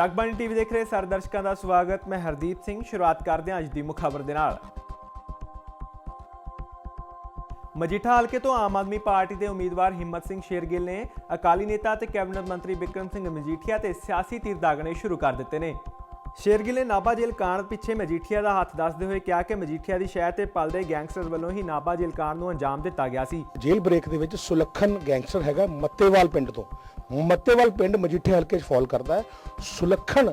Jagbani TV ਦੇਖ ਰਹੇ ਸਾਰੇ ਦਰਸ਼ਕਾਂ ਦਾ ਸਵਾਗਤ। ਮੈਂ ਹਰਦੀਪ ਸਿੰਘ, ਸ਼ੁਰੂਆਤ ਕਰਦੇ ਹਾਂ ਅੱਜ ਦੀ ਮੁੱਖ ਖਬਰ ਦੇ ਨਾਲ। ਮਜੀਠਾ ਹਲਕੇ ਤੋਂ ਆਮ ਆਦਮੀ ਪਾਰਟੀ ਦੇ ਉਮੀਦਵਾਰ ਹਿੰਮਤ ਸਿੰਘ ਸ਼ੇਰਗਿੱਲ ਨੇ ਅਕਾਲੀ ਨੇਤਾ ਤੇ ਕੈਬਨਿਟ ਮੰਤਰੀ ਬਿਕਰਮ ਸਿੰਘ ਮਜੀਠੀਆ ਤੇ ਸਿਆਸੀ ਤੀਰ ਦਾਗਣੇ ਸ਼ੁਰੂ ਕਰ ਦਿੱਤੇ ਨੇ। ਸ਼ੇਰਗਿੱਲ ਨਾਭਾ ਜੇਲ੍ਹ ਕਾਂਡ ਪਿੱਛੇ ਮਜੀਠੀਆ ਦਾ ਹੱਥ ਦੱਸਦੇ ਹੋਏ ਕਿਹਾ ਕਿ ਮਜੀਠੀਆ ਦੀ ਸ਼ਹਿਰ ਤੇ ਪਲਦੇ ਗੈਂਗਸਟਰ ਵੱਲੋਂ ਹੀ ਨਾਭਾ ਜੇਲ੍ਹ ਕਾਂਡ ਨੂੰ ਅੰਜਾਮ ਦਿੱਤਾ ਗਿਆ ਸੀ। ਜੇਲ੍ਹ ਬ੍ਰੇਕ ਦੇ ਵਿੱਚ ਸੁਲੱਖਣ ਗੈਂਗਸਟਰ ਹੈਗਾ ਮੱਤੇਵਾਲ ਪਿੰਡ ਤੋਂ। ਮੱਤੇਵਾਲ ਪਿੰਡ ਮਜੀਠੇ ਹਲਕੇ 'ਚ ਫਾਲ ਕਰਦਾ ਹੈ। ਸੁਲੱਖਣ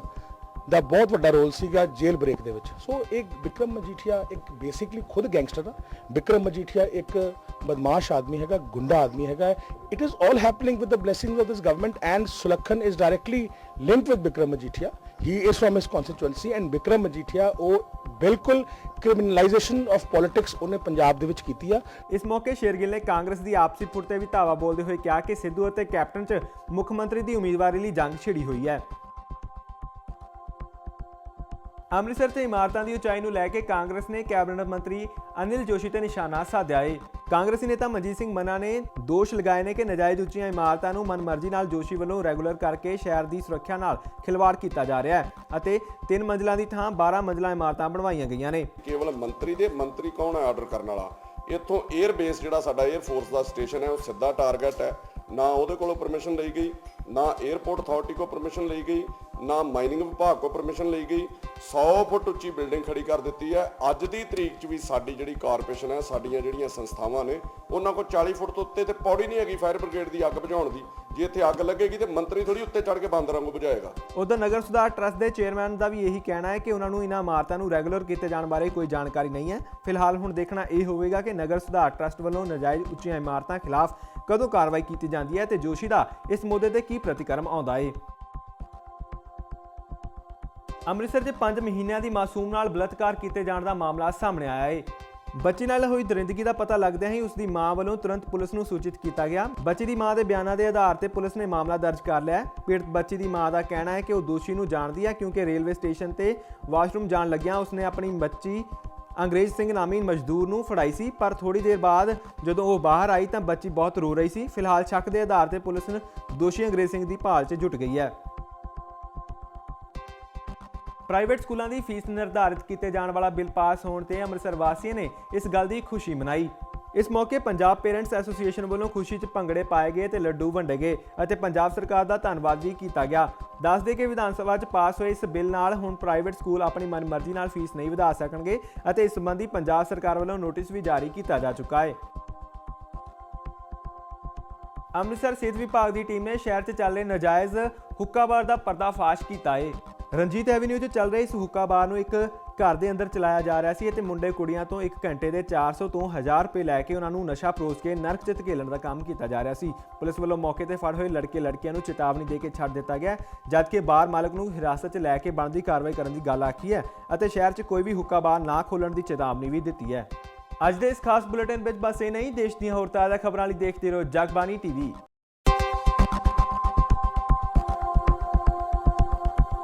ਦਾ ਬਹੁਤ ਵੱਡਾ ਰੋਲ ਸੀਗਾ ਜੇਲ੍ਹ ਬ੍ਰੇਕ ਦੇ ਵਿੱਚ। ਸੋ ਇੱਕ ਵਿਕਰਮ ਮਜੀਠੀਆ ਇੱਕ ਬੇਸਿਕਲੀ ਖੁਦ ਗੈਂਗਸਟਰ ਆ। ਵਿਕਰਮ ਮਜੀਠੀਆ ਇੱਕ ਬਦਮਾਸ਼ ਆਦਮੀ ਹੈਗਾ, ਗੁੰਡਾ ਆਦਮੀ ਹੈਗਾ। It is all happening with the blessings of this government and Sulakhan is directly linked with Vikram Majithia. He is from his constituency and Vikram Majithia ਉਹ ਬਿਲਕੁਲ ਕ੍ਰਿਮੀਨਲਾਈਜੇਸ਼ਨ ਆਫ ਪੋਲਿਟਿਕਸ ਉਹਨੇ ਪੰਜਾਬ ਦੇ ਵਿੱਚ ਕੀਤੀ ਆ ਇਸ ਮੌਕੇ ਸ਼ੇਰਗਿੱਲ ਨੇ ਕਾਂਗਰਸ ਦੀ ਆਪਸੀ ਫੁੱਟ ਤੇ ਵੀ ਧਾਵਾ ਬੋਲਦੇ ਹੋਏ ਕਿਹਾ ਕਿ ਸਿੱਧੂ ਅਤੇ ਕੈਪਟਨ 'ਚ ਮੁੱਖ ਮੰਤਰੀ ਦੀ ਉਮੀਦਵਾਰੀ ਲਈ ਜੰਗ ਛਿੜੀ ਹੋਈ ਹੈ ਅੰਮ੍ਰਿਤਸਰ ਤੇ ਇਮਾਰਤਾਂ ਦੀ ਉਚਾਈ ਨੂੰ ਲੈ ਕੇ ਕਾਂਗਰਸ ਨੇ ਕੈਬਨਿਟ ਮੰਤਰੀ ਅਨਿਲ ਜੋਸ਼ੀ ਤੇ ਨਿਸ਼ਾਨਾ ਸਾਧਿਆ ਏ ਕਾਂਗਰਸੀ ਨੇਤਾ ਮਨਜੀਤ ਸਿੰਘ ਮਨਾ ਨੇ ਦੋਸ਼ ਲਗਾਏ ਨੇ ਕਿ ਨਜਾਇਜ਼ ਉੱਚੀਆਂ ਇਮਾਰਤਾਂ ਨੂੰ ਮਨਮਰਜ਼ੀ ਨਾਲ ਜੋਸ਼ੀ ਵੱਲੋਂ ਰੈਗੂਲਰ ਕਰਕੇ ਸ਼ਹਿਰ ਦੀ ਸੁਰੱਖਿਆ ਨਾਲ ਖਿਲਵਾੜ ਕੀਤਾ ਜਾ ਰਿਹਾ ਹੈ ਅਤੇ ਤਿੰਨ ਮੰਜ਼ਲਾਂ ਦੀ ਥਾਂ 12 ਮੰਜ਼ਲਾਂ ਇਮਾਰਤਾਂ ਬਣਵਾਈਆਂ ਗਈਆਂ ਨੇ। ਕੇਵਲ ਮੰਤਰੀ ਦੇ, ਮੰਤਰੀ ਕੌਣ ਹੈ ਆਰਡਰ ਕਰਨ ਵਾਲਾ? ਇੱਥੋਂ 에ਅਰ ਬੇਸ ਜਿਹੜਾ ਸਾਡਾ 에ਅਰ ਫੋਰਸ ਦਾ ਸਟੇਸ਼ਨ ਹੈ, ਉਹ ਸਿੱਧਾ ਟਾਰਗੇਟ ਹੈ। ਨਾ ਉਹਦੇ ਕੋਲੋਂ ਪਰਮਿਸ਼ਨ ਲਈ ਗਈ, ਨਾ 에ਅਰਪੋਰਟ ਅਥਾਰਟੀ ਕੋਲ ਪਰਮਿਸ਼ਨ ਲਈ ਗਈ, ਨਾ ਮਾਈਨਿੰਗ ਵਿਭਾਗ ਕੋਲ ਪਰਮਿਸ਼ਨ ਲਈ ਗਈ। 100 ਫੁੱਟ ਉੱਚੀ ਬਿਲਡਿੰਗ ਖੜੀ ਕਰ ਦਿੱਤੀ ਹੈ। ਅੱਜ ਦੀ ਤਰੀਕ 'ਚ ਵੀ ਸਾਡੀ ਜਿਹੜੀ ਕਾਰਪੋਰੇਸ਼ਨ ਹੈ, ਸਾਡੀਆਂ ਜਿਹੜੀਆਂ ਸੰਸਥਾਵਾਂ ਨੇ, ਉਹਨਾਂ ਕੋਲ 40 ਫੁੱਟ ਤੋਂ ਉੱਤੇ ਤੇ ਪੌੜੀ ਨਹੀਂ ਹੈਗੀ ਫਾਇਰ ਬ੍ਰਿਗੇਡ ਦੀ ਅੱਗ ਬੁਝਾਉਣ ਦੀ। ਜੇ ਇੱਥੇ ਅੱਗ ਲੱਗੇਗੀ ਤੇ ਮੰਤਰੀ ਥੋੜੀ ਉੱਤੇ ਚੜ ਕੇ ਬਾਂਦਰਾਂ ਵਾਂਗੂ ਬੁਝਾਏਗਾ। ਉਧਰ ਨਗਰ ਸੁਧਾਰ ਟਰਸਟ ਦੇ ਚੇਅਰਮੈਨ ਦਾ ਵੀ ਇਹੀ ਕਹਿਣਾ ਹੈ ਕਿ ਉਹਨਾਂ ਨੂੰ ਇਹਨਾਂ ਇਮਾਰਤਾਂ ਨੂੰ ਰੈਗੂਲਰ ਕੀਤੇ ਜਾਣ ਬਾਰੇ ਕੋਈ ਜਾਣਕਾਰੀ ਨਹੀਂ ਹੈ। ਫਿਲਹਾਲ ਹੁਣ ਦੇਖਣਾ ਇਹ ਹੋਵੇਗਾ ਕਿ ਨਗਰ ਸੁਧਾਰ ਟਰਸਟ ਵੱਲੋਂ ਨਾਜਾਇਜ਼ ਉੱਚੀਆਂ ਇਮਾਰਤਾਂ ਖਿਲਾਫ ਕਦੋਂ ਕਾਰਵਾਈ ਕੀਤੀ ਜਾਂਦੀ ਹੈ ਤੇ ਜੋਸ਼ੀ ਦਾ ਇਸ ਮੁੱਦੇ ਤੇ ਕੀ ਪ੍ਰਤੀਕਰਮ ਆਉਂਦਾ ਹੈ ਅੰਮ੍ਰਿਤਸਰ ਚ 5 ਮਹੀਨਿਆਂ ਦੀ ਮਾਸੂਮ ਨਾਲ ਬਲਾਤਕਾਰ ਕੀਤੇ ਜਾਣ ਦਾ ਮਾਮਲਾ ਸਾਹਮਣੇ ਆਇਆ ਹੈ ਬੱਚੀ ਨਾਲ ਹੋਈ ਦਰਿੰਦਗੀ ਦਾ ਪਤਾ ਲੱਗਦਿਆਂ ਹੀ ਉਸ ਦੀ ਮਾਂ ਵੱਲੋਂ ਤੁਰੰਤ ਪੁਲਿਸ ਨੂੰ ਸੂਚਿਤ ਕੀਤਾ ਗਿਆ। ਬੱਚੀ ਦੀ ਮਾਂ ਦੇ ਬਿਆਨਾਂ ਦੇ ਆਧਾਰ ਤੇ ਪੁਲਿਸ ਨੇ ਮਾਮਲਾ ਦਰਜ ਕਰ ਲਿਆ। ਪੀੜਤ ਬੱਚੀ ਦੀ ਮਾਂ ਦਾ ਕਹਿਣਾ ਹੈ ਕਿ ਉਹ ਦੋਸ਼ੀ ਨੂੰ ਜਾਣਦੀ ਹੈ ਕਿਉਂਕਿ ਰੇਲਵੇ ਸਟੇਸ਼ਨ ਤੇ ਵਾਸ਼ਰੂਮ ਜਾਣ ਲੱਗਿਆਂ ਉਸਨੇ ਆਪਣੀ ਬੱਚੀ ਅੰਗਰੇਜ਼ ਸਿੰਘ ਨਾਮੀ ਮਜ਼ਦੂਰ ਨੂੰ ਫੜਾਈ ਸੀ। ਪਰ ਥੋੜੀ ਦੇਰ ਬਾਅਦ ਜਦੋਂ ਉਹ ਬਾਹਰ ਆਈ ਤਾਂ ਬੱਚੀ ਬਹੁਤ ਰੋ ਰਹੀ ਸੀ। ਫਿਲਹਾਲ ਸ਼ੱਕ ਦੇ ਆਧਾਰ ਤੇ ਪੁਲਿਸ ਦੋਸ਼ੀ ਅੰਗਰੇਜ਼ ਸਿੰਘ ਦੀ ਭਾਲ 'ਚ ਜੁਟ ਗਈ ਹੈ। ਪ੍ਰਾਈਵੇਟ ਸਕੂਲਾਂ ਦੀ ਫੀਸ ਨਿਰਧਾਰਿਤ ਕੀਤੇ ਜਾਣ ਵਾਲਾ ਬਿੱਲ ਪਾਸ ਹੋਣ ਤੇ ਅੰਮ੍ਰਿਤਸਰ ਵਾਸੀਆਂ ਨੇ ਇਸ ਗੱਲ ਦੀ ਖੁਸ਼ੀ ਮਨਾਈ। ਇਸ ਮੌਕੇ ਪੰਜਾਬ ਪੇਰੈਂਟਸ ਐਸੋਸੀਏਸ਼ਨ ਵੱਲੋਂ ਖੁਸ਼ੀ 'ਚ ਭੰਗੜੇ ਪਾਏ ਗਏ ਤੇ ਲੱਡੂ ਵੰਡੇ ਗਏ ਅਤੇ ਪੰਜਾਬ ਸਰਕਾਰ ਦਾ ਧੰਨਵਾਦ ਵੀ ਕੀਤਾ ਗਿਆ। ਦੱਸ ਦੇ ਕਿ ਵਿਧਾਨ ਸਭਾ 'ਚ ਪਾਸ ਹੋਏ ਇਸ ਬਿੱਲ ਨਾਲ ਹੁਣ ਪ੍ਰਾਈਵੇਟ ਸਕੂਲ ਆਪਣੀ ਮਨਮਰਜ਼ੀ ਨਾਲ ਫੀਸ ਨਹੀਂ ਵਧਾ ਸਕਣਗੇ ਅਤੇ ਇਸ ਸੰਬੰਧੀ ਪੰਜਾਬ ਸਰਕਾਰ ਵੱਲੋਂ ਨੋਟਿਸ ਵੀ ਜਾਰੀ ਕੀਤਾ ਜਾ ਚੁੱਕਾ ਹੈ। ਅੰਮ੍ਰਿਤਸਰ ਸਿਹਤ ਵਿਭਾਗ ਦੀ ਟੀਮ ਨੇ ਸ਼ਹਿਰ 'ਚ ਚੱਲ ਰਹੇ ਨਾਜਾਇਜ਼ ਹੁੱਕਾਬਾਰ ਦਾ ਪਰਦਾਫਾਸ਼ ਕੀਤਾ ਏ ਰਣਜੀਤ ਐਵਨਿਊ 'ਚ ਚੱਲ ਰਹੇ ਇਸ ਹੁੱਕਾ ਬਾਰ ਨੂੰ ਇੱਕ ਘਰ ਦੇ ਅੰਦਰ ਚਲਾਇਆ ਜਾ ਰਿਹਾ ਸੀ ਅਤੇ ਮੁੰਡੇ ਕੁੜੀਆਂ ਤੋਂ ਇੱਕ ਘੰਟੇ ਦੇ 400 ਤੋਂ 1000 ਰੁਪਏ ਲੈ ਕੇ ਉਹਨਾਂ ਨੂੰ ਨਸ਼ਾ ਪਰੋਸ ਕੇ ਨਰਕ 'ਚ ਧਕੇਲਣ ਦਾ ਕੰਮ ਕੀਤਾ ਜਾ ਰਿਹਾ ਸੀ। ਪੁਲਿਸ ਵੱਲੋਂ ਮੌਕੇ ਤੇ ਫੜ ਹੋਏ ਲੜਕੇ ਲੜਕੀਆਂ ਨੂੰ ਚੇਤਾਵਨੀ ਦੇ ਕੇ ਛੱਡ ਦਿੱਤਾ ਗਿਆ, ਜਦਕਿ ਬਾਰ ਮਾਲਕ ਨੂੰ ਹਿਰਾਸਤ 'ਚ ਲੈ ਕੇ ਬਣਦੀ ਕਾਰਵਾਈ ਕਰਨ ਦੀ ਗੱਲ ਆਖੀ ਹੈ ਅਤੇ ਸ਼ਹਿਰ 'ਚ ਕੋਈ ਵੀ ਹੁੱਕਾ ਬਾਰ ਨਾ ਖੋਲਣ ਦੀ ਚੇਤਾਵਨੀ ਵੀ ਦਿੱਤੀ ਹੈ। ਅੱਜ ਦੇ ਇਸ ਖਾਸ ਬੁਲੇਟਿਨ ਵਿੱਚ ਬਸ ਇਹ ਨਹੀਂ ਦੇਸ਼ ਦੀਆਂ ਹੋਰ ਤਾਜ਼ਾ ਖਬਰਾਂ ਲਈ ਦੇਖਦੇ ਰਹੋ ਜਗਬਾਨੀ ਟੀਵੀ।